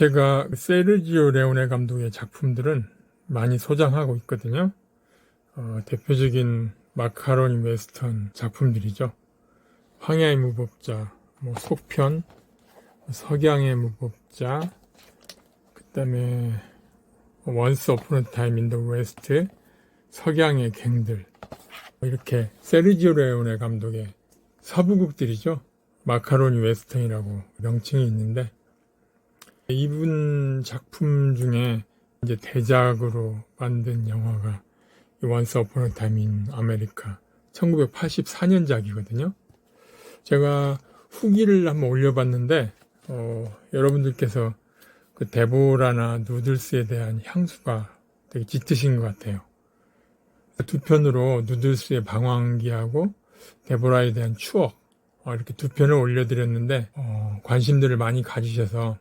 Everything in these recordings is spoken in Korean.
제가 세르지오 레오네 감독의 작품들은 많이 소장하고 있거든요. 어, 대표적인 마카로니 웨스턴 작품들이죠. 황야의 무법자, 뭐 속편, 석양의 무법자, 그 다음에 원스 오픈 타임 인더 웨스트, 석양의 갱들 이렇게 세르지오 레오네 감독의 서부극들이죠. 마카로니 웨스턴이라고 명칭이 있는데 이분 작품 중에 이제 대작으로 만든 영화가 원스 어폰 타임 인 아메리카 1984년작이거든요. 제가 후기를 한번 올려봤는데 어, 여러분들께서 그 데보라나 누들스에 대한 향수가 되게 짙으신 것 같아요. 두 편으로 누들스의 방황기하고 데보라에 대한 추억 어, 이렇게 두 편을 올려드렸는데 어, 관심들을 많이 가지셔서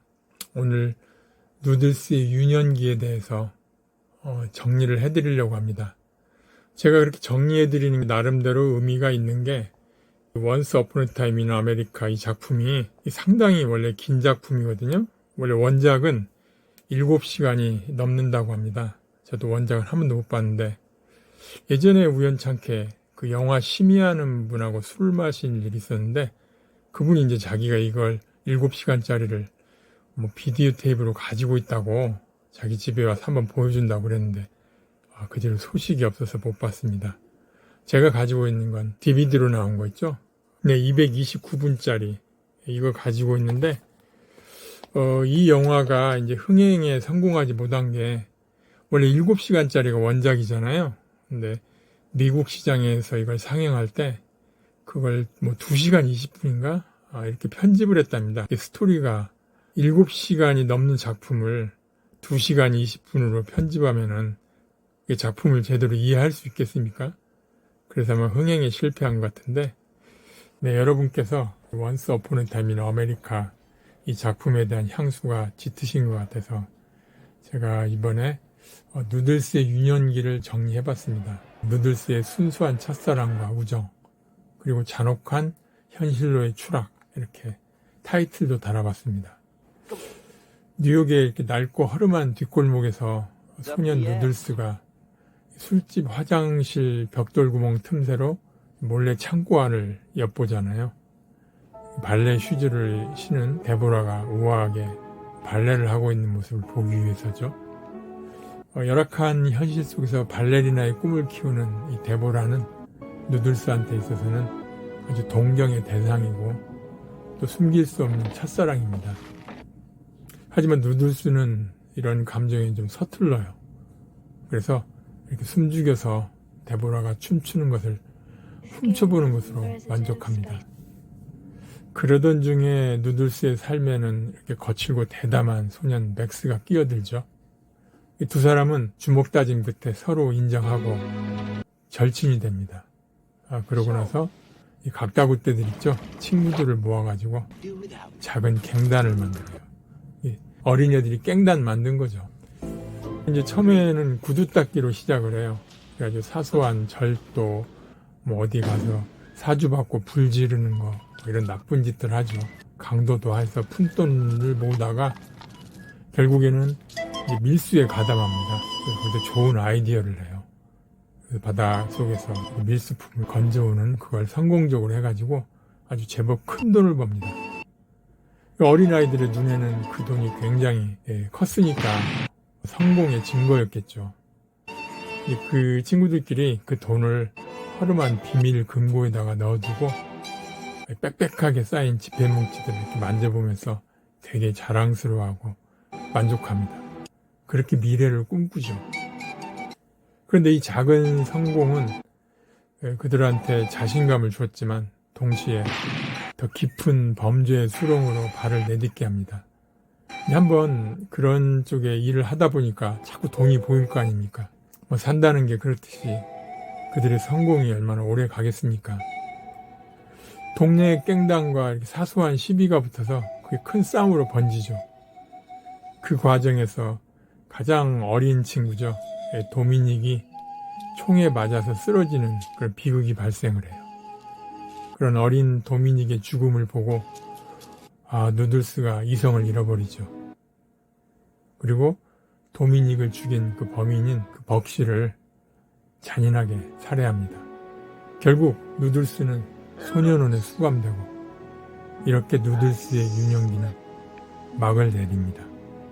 오늘 누들스의 유년기에 대해서 어, 정리를 해드리려고 합니다. 제가 그렇게 정리해드리는 게 나름대로 의미가 있는 게 원스 어폰 타임 인 아메리카 이 작품이 상당히 원래 긴 작품이거든요. 원래 원작은 7시간이 넘는다고 합니다. 저도 원작을 한 번도 못 봤는데 예전에 우연찮게 그 영화 심의하는 분하고 술 마신 일이 있었는데 그분이 이제 자기가 이걸 7시간짜리를 뭐 비디오 테이프로 가지고 있다고 자기 집에 와서 한번 보여준다고 그랬는데 아, 그 뒤로 소식이 없어서 못 봤습니다. 제가 가지고 있는 건 DVD로 나온 거 있죠? 네, 229분짜리 이거 가지고 있는데 어, 이 영화가 이제 흥행에 성공하지 못한 게 원래 7시간짜리가 원작이잖아요. 근데 미국 시장에서 이걸 상영할 때 그걸 뭐 2시간 20분인가 아, 이렇게 편집을 했답니다. 이 스토리가 7시간이 넘는 작품을 2시간 20분으로 편집하면은 이 작품을 제대로 이해할 수 있겠습니까? 그래서 아마 흥행에 실패한 것 같은데 네, 여러분께서 원스 어폰 타임 인 아메리카 이 작품에 대한 향수가 짙으신 것 같아서 제가 이번에 어, 누들스의 유년기를 정리해봤습니다. 누들스의 순수한 첫사랑과 우정, 그리고 잔혹한 현실로의 추락, 이렇게 타이틀도 달아봤습니다. 뉴욕의 이렇게 낡고 허름한 뒷골목에서 소년 누들스가 술집 화장실 벽돌 구멍 틈새로 몰래 창고 안을 엿보잖아요. 발레 슈즈를 신은 데보라가 우아하게 발레를 하고 있는 모습을 보기 위해서죠. 어, 열악한 현실 속에서 발레리나의 꿈을 키우는 이 데보라는 누들스한테 있어서는 아주 동경의 대상이고 또 숨길 수 없는 첫사랑입니다. 하지만 누들스는 이런 감정이 좀 서툴러요. 그래서 이렇게 숨죽여서 데보라가 춤추는 것을 훔쳐보는 것으로 만족합니다. 그러던 중에 누들스의 삶에는 이렇게 거칠고 대담한 소년 맥스가 끼어들죠. 이두 사람은 주먹 다짐 끝에 서로 인정하고 절친이 됩니다. 아, 그러고 나서 이 각다구떼들 있죠? 친구들을 모아가지고 작은 갱단을 만들어요. 이 어린애들이 깽단 만든 거죠. 이제 처음에는 구두 닦기로 시작을 해요. 그래가지고 사소한 절도, 뭐 어디 가서 사주받고 불 지르는 거, 뭐 이런 나쁜 짓들 하죠. 강도도 해서 푼돈을 모으다가 결국에는 밀수에 가담합니다. 그래서 좋은 아이디어를. 그래서 바다 속에서 그 밀수품을 건져오는 그걸 성공적으로 해가지고 아주 제법 큰 돈을 법니다. 어린아이들의 눈에는 그 돈이 굉장히 예, 컸으니까 성공의 증거였겠죠. 그 친구들끼리 그 돈을 허름한 비밀 금고에다가 넣어두고 빽빽하게 쌓인 지폐 뭉치들을 이렇게 만져보면서 되게 자랑스러워하고 만족합니다. 그렇게 미래를 꿈꾸죠. 그런데 이 작은 성공은 그들한테 자신감을 줬지만 동시에 더 깊은 범죄의 수렁으로 발을 내딛게 합니다. 한번 그런 쪽에 일을 하다 보니까 자꾸 돈이 보일 거 아닙니까? 뭐 산다는 게 그렇듯이 그들의 성공이 얼마나 오래 가겠습니까? 동네의 깽당과 사소한 시비가 붙어서 그게 큰 싸움으로 번지죠. 그 과정에서 가장 어린 친구죠. 예, 도미닉이 총에 맞아서 쓰러지는 그런 비극이 발생을 해요. 그런 어린 도미닉의 죽음을 보고 아 누들스가 이성을 잃어버리죠. 그리고 도미닉을 죽인 그 범인인 그 벅시를 잔인하게 살해합니다. 결국 누들스는 소년원에 수감되고 이렇게 누들스의 유년기는 막을 내립니다.